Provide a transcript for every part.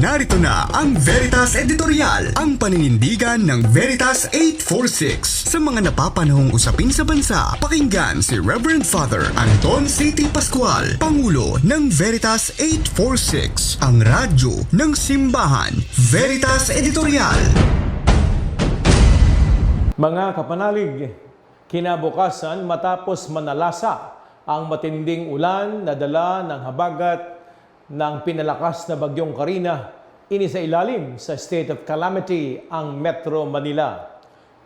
Narito na ang Veritas Editorial, ang paninindigan ng Veritas 846. Sa mga napapanahong usapin sa bansa, pakinggan si Reverend Father Anton C.T. Pascual, Pangulo ng Veritas 846, ang radyo ng simbahan. Veritas Editorial. Mga kapanalig, kinabukasan matapos manalasa ang matinding ulan na dala ng habagat ng pinalakas na bagyong Karina, inisa ilalim sa state of calamity ang Metro Manila.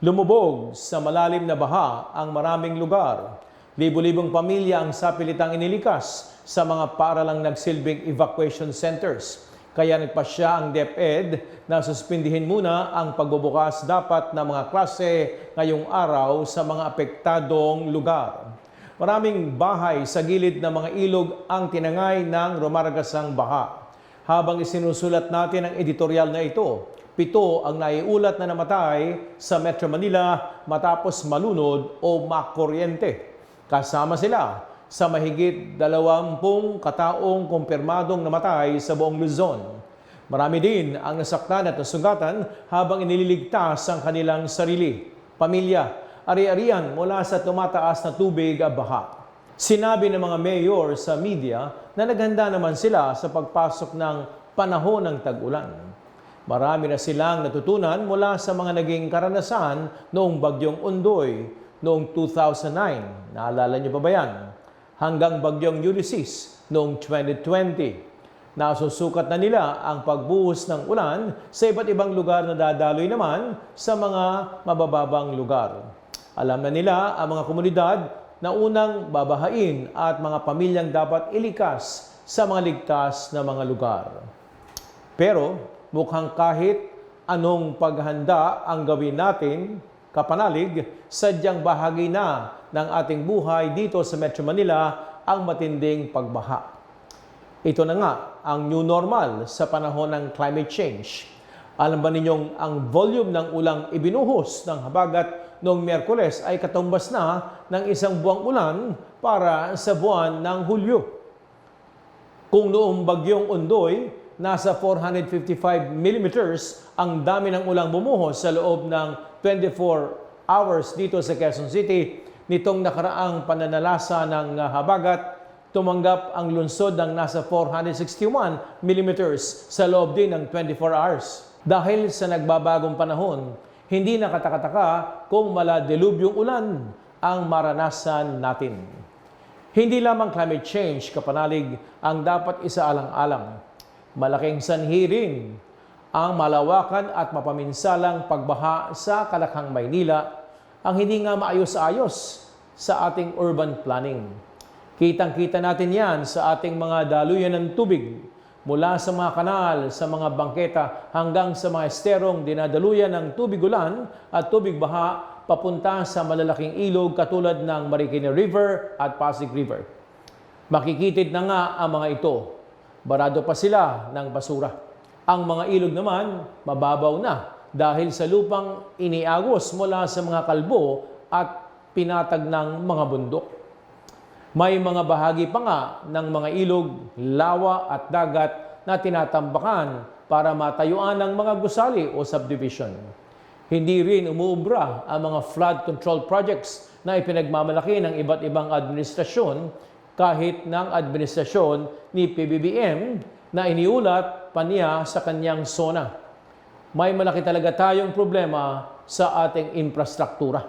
Lumubog sa malalim na baha ang maraming lugar. Libo-libong pamilya ang sapilitang inilikas sa mga paaralang nagsilbing evacuation centers. Kaya nagpasya ang DepEd na suspindihin muna ang pagbubukas dapat ng mga klase ngayong araw sa mga apektadong lugar. Maraming bahay sa gilid ng mga ilog ang tinangay ng rumaragasang baha. Habang isinusulat natin ang editorial na ito, pito ang naiulat na namatay sa Metro Manila matapos malunod o makuryente. Kasama sila sa mahigit dalawampung kataong kumpirmadong namatay sa buong Luzon. Marami din ang nasaktan at nasugatan habang inililigtas ang kanilang sarili, pamilya, ari-arian mula sa tumataas na tubig at baha. Sinabi ng mga mayor sa media na naghanda naman sila sa pagpasok ng panahon ng tag-ulan. Marami na silang natutunan mula sa mga naging karanasan noong bagyong Undoy noong 2009. Naalala niyo pa ba yan? Hanggang bagyong Ulysses noong 2020. Nasusukat na nila ang pagbuhos ng ulan sa iba't ibang lugar na dadaloy naman sa mga mabababang lugar. Alam na nila ang mga komunidad na unang babahain at mga pamilyang dapat ilikas sa mga ligtas na mga lugar. Pero mukhang kahit anong paghanda ang gawin natin, kapanalig, sadyang bahagi na ng ating buhay dito sa Metro Manila ang matinding pagbaha. Ito na nga ang new normal sa panahon ng climate change. Alam ba ninyong ang volume ng ulang ibinuhos ng habagat noong Miyerkules ay katumbas na ng isang buwang ulan para sa buwan ng Hulyo. Kung noong bagyong Undoy, nasa 455 millimeters ang dami ng ulang bumuhos sa loob ng 24 hours dito sa Quezon City, nitong nakaraang pananalasa ng habagat, tumanggap ang lungsod ng nasa 461 millimeters sa loob din ng 24 hours. Dahil sa nagbabagong panahon, hindi nakatakataka kung mala delubyong ulan ang maranasan natin. Hindi lamang climate change, kapanalig, ang dapat isaalang-alang. Malaking sanhi rin ang malawakan at mapaminsalang pagbaha sa Kalakhang, Maynila ang hindi nga maayos-ayos sa ating urban planning. Kitang-kita natin yan sa ating mga daluyan ng tubig mula sa mga kanal, sa mga bangketa hanggang sa mga esterong dinadaluyan ng tubig ulan at tubig baha papunta sa malalaking ilog katulad ng Marikina River at Pasig River. Makikitid na nga ang mga ito. Barado pa sila ng basura. Ang mga ilog naman, mababaw na dahil sa lupang iniagos mula sa mga kalbo at pinatag ng mga bundok. May mga bahagi pa nga ng mga ilog, lawa at dagat na tinatambakan para matayuan ng mga gusali o subdivision. Hindi rin umuubra ang mga flood control projects na ipinagmamalaki ng iba't ibang administrasyon kahit ng administrasyon ni PBBM na iniulat pa niya sa kanyang zona. May malaki talaga tayong problema sa ating infrastruktura.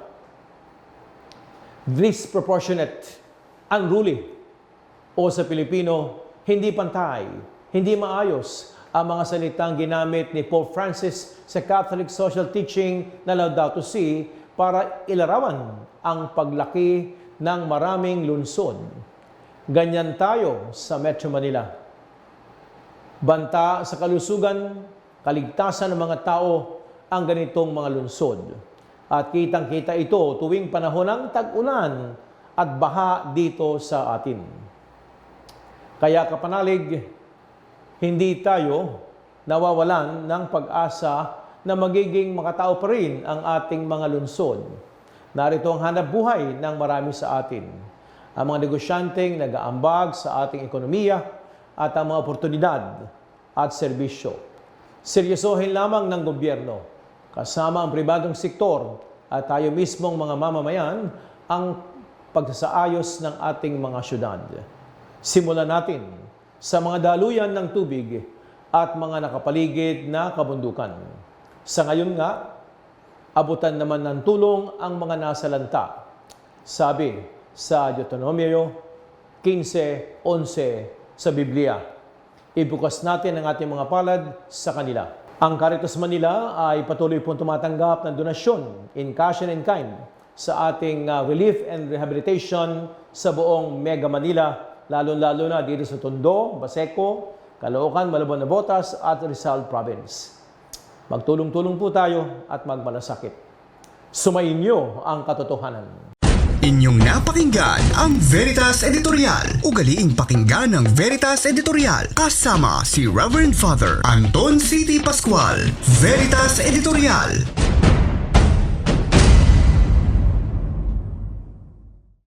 Disproportionate unruly o sa Pilipino, hindi pantay, hindi maayos ang mga salitang ginamit ni Pope Francis sa Catholic social teaching na Laudato Si para ilarawan ang paglaki ng maraming lunsod. Ganyan tayo sa Metro Manila. Banta sa kalusugan, kaligtasan ng mga tao ang ganitong mga lunsod. At kitang-kita ito tuwing panahon ng tag-ulan at baha dito sa atin. Kaya kapanalig, hindi tayo nawawalan ng pag-asa na magiging makatao pa rin ang ating mga lunsod. Narito ang hanap buhay ng marami sa atin. Ang mga negosyanteng nag-aambag sa ating ekonomiya at ang mga oportunidad at serbisyo. seryosohin lamang ng gobyerno, kasama ang pribadong sektor at tayo mismong mga mamamayan ang pagsasaayos ng ating mga syudad. Simulan natin sa mga daluyan ng tubig at mga nakapaligid na kabundukan. Sa ngayon nga, abutan naman ng tulong ang mga nasa lanta. Sabi sa Deuteronomio 15.11 sa Biblia. Ibukas natin ang ating mga palad sa kanila. Ang Caritas Manila ay patuloy pong tumatanggap ng donasyon in cash and in kind sa ating uh, relief and rehabilitation sa buong Mega Manila, lalo-lalo na dito sa Tondo, Baseco, Caloocan, Malabon na Botas at Rizal Province. Magtulong-tulong po tayo at magmalasakit. Sumainyo ang katotohanan. Inyong napakinggan ang Veritas Editorial. Ugaliing pakinggan ng Veritas Editorial kasama si Reverend Father Anton City Pascual. Veritas Editorial.